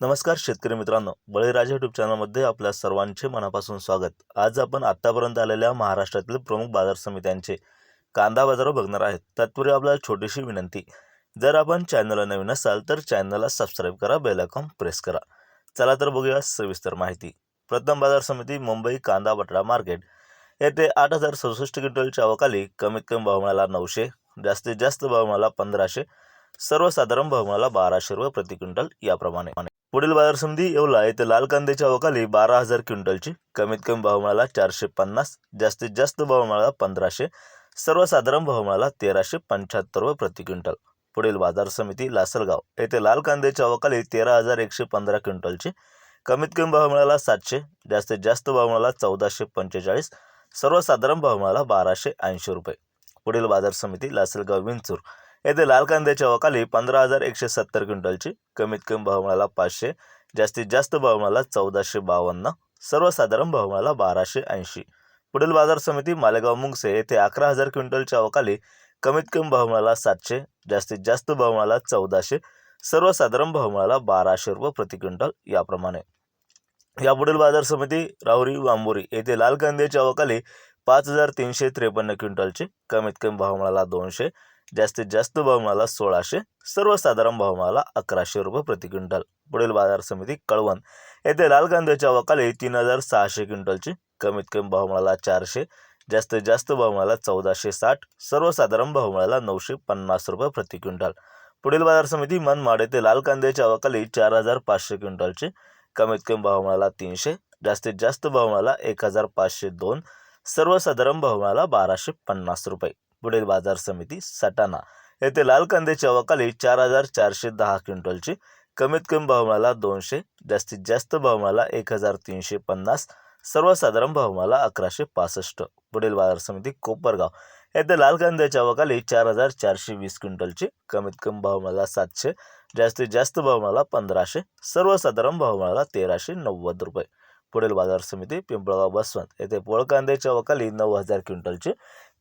नमस्कार शेतकरी मित्रांनो बळीराजा युट्यूब चॅनलमध्ये आपल्या सर्वांचे मनापासून स्वागत. आज आपण आत्तापर्यंत आलेल्या महाराष्ट्रातील प्रमुख बाजार समित्यांचे कांदा बाजार बघणार आहेत. तत्पूर्वी आपल्याला छोटीशी विनंती जर आपण चॅनलला नवीन असाल तर चॅनलला सबस्क्राईब करा बेल आयकॉन प्रेस करा. चला तर बघूया सविस्तर माहिती. प्रथम बाजार समिती मुंबई कांदा बटाटा मार्केट. येथे आठ हजार सदुसष्ट क्विंटलच्या अवकाली कमीत कमी भाव मिळाला नऊशे जास्तीत जास्त भाव मिळाला पंधराशे सर्वसाधारण भाव मिळाला बाराशे रुपये प्रति क्विंटल याप्रमाणे. पुढील बाजार समिती येवला. येथे लाल कांद्याच्या अवकाली बारा हजार क्विंटलची. कमीत कमी भाव मिळाला चारशे पन्नास जास्तीत जास्त भाव मिळाला पंधराशे सर्वसाधारण भाव मिळाला तेराशे पंच्याहत्तर व प्रति क्विंटल. पुढील बाजार समिती लासलगाव. येथे लाल कांद्याच्या अवकाली तेरा हजार एकशे पंधरा क्विंटलची. कमीत कमी भाव मिळाला सातशे जास्तीत जास्त भाव मिळाला चौदाशे पंचेचाळीस सर्वसाधारण भाव मिळाला बाराशे ऐंशी रुपये. पुढील बाजार समिती लासलगाव विंचूर. येथे लाल कांद्याच्या वकाली पंधरा हजार एकशे सत्तर क्विंटलची कमीत कमी भाव मिळाला पाचशे जास्तीत जास्त भाव मिळाला चौदाशे बावन्न सर्वसाधारण भाव मिळाला बाराशे ऐंशी. पुढील बाजार समिती मालेगाव मुंगसे येथे अकरा हजार क्विंटलच्या अवकाली कमीत कमी भाव मिळाला सातशे जास्तीत जास्त भाव मिळाला चौदाशे सर्वसाधारण भाव मिळाला बाराशे रुपये प्रति क्विंटल याप्रमाणे. यापुढील बाजार समिती राहुरी वांबोरी येथे लाल कांद्याच्या अवकाली पाच हजार तीनशे त्रेपन्न क्विंटलचे कमीत कमी भाव मिळाला दोनशे जास्तीत जास्त भाव मिळाला सोळाशे सर्वसाधारण भाव मिळाला अकराशे रुपये प्रति क्विंटल. पुढील बाजार समिती कळवण. येथे लाल कांद्याच्या अवकाली तीन हजार सहाशे क्विंटलची. कमीत कमी भाव मिळाला चारशे जास्तीत जास्त भाव मिळाला चौदाशे साठ सर्वसाधारण भाव मिळाला नऊशे पन्नास रुपये प्रति क्विंटल. पुढील बाजार समिती मनमाड येथे लाल कांद्याच्या अवकाली चार हजार पाचशे क्विंटलचे. कमीत कमी भाव मिळाला तीनशे जास्तीत जास्त भाव मिळाला एक हजार पाचशे दोन सर्वसाधारण भाव मिळाला बाराशे पन्नास रुपये. पुढील बाजार समिती सटाणा. येथे लाल कांद्याच्या अवाखाली चार हजार चारशे दहा क्विंटलची कमीत कमी भाव मिळाला दोनशे जास्तीत जास्त भाव मिळाला एक हजार तीनशे पन्नास सर्वसाधारण भाव मिळाला अकराशे पासष्ट. पुढील बाजार समिती कोपरगाव. येथे लाल कांद्याच्या अवकाली चार हजार चारशे वीस क्विंटलची कमीत कमी भाव मिळाला सातशे जास्तीत जास्त भाव मिळाला पंधराशे सर्वसाधारण भाव मिळाला तेराशे नव्वद रुपये. पुढील बाजार समिती पिंपळगाव बसवंत. येथे पोळ कांद्याच्या अवकाली नऊ हजार क्विंटलची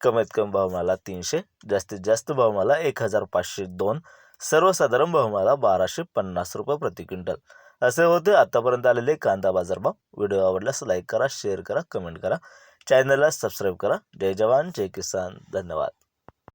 कमीत कमी भाव मला तीनशे जास्तीत जास्त भाव मला एक हजार पाचशे दोन सर्वसाधारण भाव मला बाराशे पन्नास रुपये प्रति क्विंटल. असे होते आतापर्यंत आलेले कांदा बाजारभाव व्हिडिओ आवडल्यास लाईक करा शेअर करा कमेंट करा. चॅनलला सबस्क्राईब करा. जय जवान जय किसान. धन्यवाद.